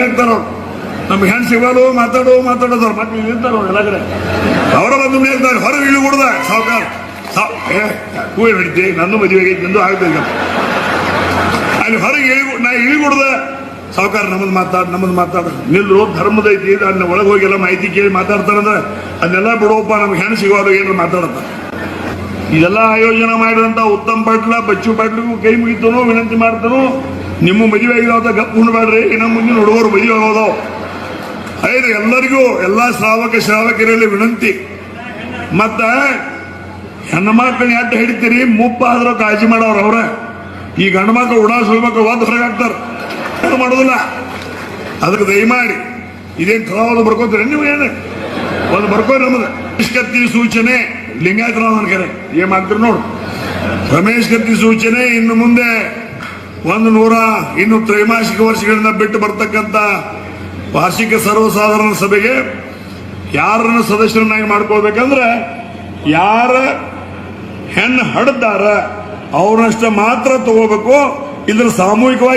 ನಮ್ಗೆ ಹೆಣ್ ಮಾತಾಡು, ಮಾತಾಡೋ ಮಾತಾಡೋದವ್ರು ಮಕ್ಕಳು ನಿಂತಾರ ಎಲ್ಲ ಕಡೆ ಅವರ ಬಂದು ಹೇಳ್ತಾರೆ ಹೊರಗೆ ಇಳಿ ಕೊಡ್ದ? ಸಾವುಕಾರ. ಹೂ ಹಿಡಿತಿ ನನ್ನ ಮದುವೆ ಆಗೈತಿ ನಂದು ಆಗ್ಬೇಕು ಅಲ್ಲಿ ಹೊರಗೆ ಇಳಿ ನಾ ಇಳಿ ಕೊಡ್ದ? ಸಾವುಕಾರ ನಮ್ಮದು ಮಾತಾಡ್ ನಮ್ಮದು ಮಾತಾಡ. ನಿಲ್ರು ಧರ್ಮದ ಐತಿ ಅದನ್ನ ಒಳಗೆ ಹೋಗಿ ಎಲ್ಲ ಮಾಹಿತಿ ಕೇಳಿ ಮಾತಾಡ್ತಾರಂದ್ರೆ ಅದನ್ನೆಲ್ಲ ಬಿಡೋಪ್ಪ ನಮ್ಗೆ ಹೆಣ್ಣು ಸಿಗೋದು ಏನಾರು ಮಾತಾಡತ್ತ. ಇದೆಲ್ಲ ಆಯೋಜನೆ ಮಾಡಿದಂತ ಉತ್ತಮ ಪಾಟ್ಲ, ಬಚ್ಚು ಪಾಟ್ಲಿಗೂ ಕೈ ಮುಗಿತನೋ, ವಿನಂತಿ ಮಾಡ್ತಾನು ನಿಮ್ಮ ಮದುವೆ ಆಗಿದಾವ ಗಪ್ ಉಣ್ಬೇಡ್ರಿ ಇನ್ನ ಮುಂದಿನ ಹುಡುಗರು ಮದುವೆ ಆಗೋದು. ಐದು ಎಲ್ಲರಿಗೂ ಎಲ್ಲಾ ಶ್ರಾವಕ ಶ್ರಾವಕರಲ್ಲಿ ವಿನಂತಿ. ಮತ್ತ ಹೆಣ್ಣು ಮಕ್ಕಳನ್ನ ಎಟ್ಟು ಹಿಡಿತೀರಿ? ಮುಪ್ಪ ಆದ್ರೂ ಕಾಳಜಿ ಮಾಡೋರು ಅವ್ರ. ಈ ಗಂಡು ಮಕ್ಕಳು ಉಡಾ ಸುಳ್ಮಕ್ಳು ಒದ್ದು ಹೊರಗೆ ಹಾಕ್ತಾರ. ಏನು ಮಾಡೋದಿಲ್ಲ. ಅದಕ್ಕೆ ದಯಮಾಡಿ, ಇದೇನು ಕಲಾವದು ಬರ್ಕೋತೀರಿ? ನೀವು ಏನು? ಒಂದು ಬರ್ಕೋರಿ ನಮ್ದು ರಮೇಶ್ ಕತ್ತಿ ಸೂಚನೆ, ಲಿಂಗಾಯತರಾವ್ ನನ್ನ ಏನ್ ಮಾಡ್ತೀರಿ ನೋಡು. ರಮೇಶ್ ಕತ್ತಿ ಸೂಚನೆ, ಇನ್ನು ಮುಂದೆ ಒಂದು ನೂರ ಇನ್ನು ತ್ರೈಮಾಸಿಕ ವರ್ಷಗಳಿಂದ ಬಿಟ್ಟು ಬರ್ತಕ್ಕಂತ ವಾರ್ಷಿಕ ಸರ್ವಸಾಧಾರಣ ಸಭೆಗೆ ಯಾರನ್ನು ಸದಸ್ಯರನ್ನಾಗಿ ಮಾಡ್ಕೊಳ್ಬೇಕಂದ್ರೆ ಯಾರ ಹೆಣ್ಣು ಹಡ್ದಾರ ಅವ್ರನ್ನಷ್ಟ ಮಾತ್ರ ತಗೋಬೇಕು. ಇದ್ರ ಸಾಮೂಹಿಕವಾಗಿ